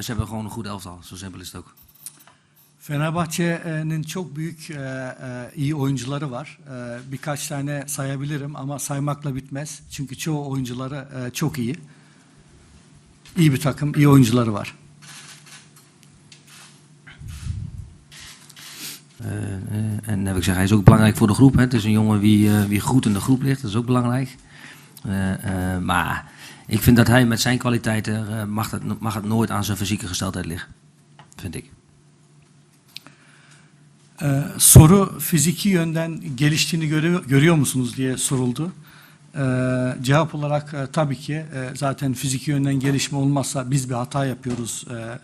Ze hebben gewoon een goed elftal, zo simpel is het ook. Fenerbahçe'nin çok büyük e, e, iyi oyuncuları var. E, birkaç tane sayabilirim ama saymakla bitmez. Çünkü çoğu oyuncuları e, çok iyi. İyi bir takım, iyi oyuncuları var. Eh, eh, en heb ik zeg, hij is ook belangrijk voor de groep. Hè. Het is een jongen wie, eh, wie goed in de groep ligt, dat is ook belangrijk. Eh, eh, maar ik vind dat hij met zijn kwaliteiten eh, mag, het, mag het nooit aan zijn fysieke gesteldheid liggen. Vind ik. Ee, soru fiziki yönden geliştiğini görüyor, görüyor musunuz diye soruldu. Ee, cevap olarak e, tabii ki e, zaten fiziki yönden gelişme olmazsa biz bir hata yapıyoruz e, e,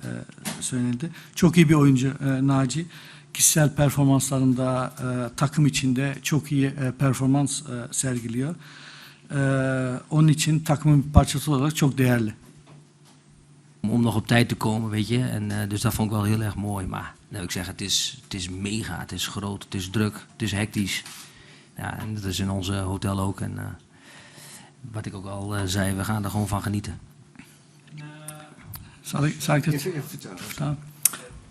söylenildi. Çok iyi bir oyuncu e, Naci. Kişisel performanslarında e, takım içinde çok iyi e, performans e, sergiliyor. E, onun için takımın bir parçası olarak çok değerli. Om nog op tijd te komen, weet je. En, eh, dus dat vond ik wel heel erg mooi. Maar nou, ik zeg, het is, het is mega, het is groot, het is druk, het is hectisch. Ja, en dat is in onze hotel ook. En eh, wat ik ook al eh, zei, we gaan er gewoon van genieten. Zal ik, zal ik het- Even, even vertellen. Tamam.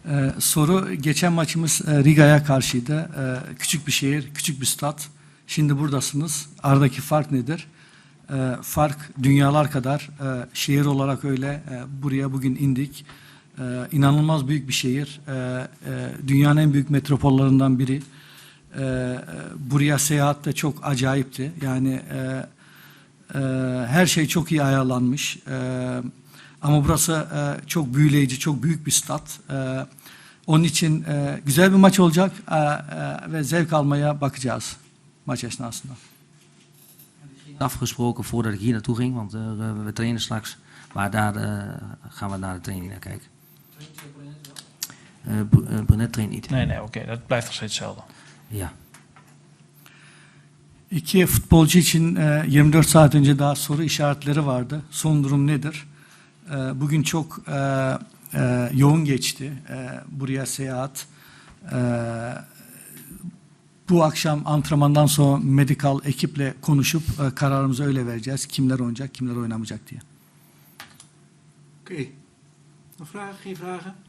Ee, soru geçen maçımız e, Riga'ya karşıydı. Ee, küçük bir şehir, küçük bir stat. Şimdi buradasınız. Aradaki fark nedir? Ee, fark dünyalar kadar. Ee, şehir olarak öyle. Ee, buraya bugün indik. Ee, inanılmaz büyük bir şehir. Ee, e, dünyanın en büyük metropollerinden biri. Ee, e, buraya seyahat de çok acayipti. Yani e, e, her şey çok iyi ayarlanmış. E, ama burası e, çok büyüleyici, çok büyük bir stat. E, onun için e, güzel bir maç olacak e, e, ve zevk almaya bakacağız maç esnasında. Afgesproken voordat ik hier naartoe ging, want eh, we trainen straks. Maar daar eh, gaan we naar de training naar kijken. Eh Br- eh, Brunet traint niet. Nee, nee, oké, dat blijft nog steeds hetzelfde. Ja. İki futbolcu için e, 24 saat önce daha soru işaretleri vardı. Son durum nedir? Bugün çok yoğun geçti buraya seyahat. Bu akşam antrenmandan sonra medikal ekiple konuşup e, kararımızı öyle vereceğiz. Kimler oynayacak, kimler oynamayacak diye. Oké. Nog vragen? Geen vragen?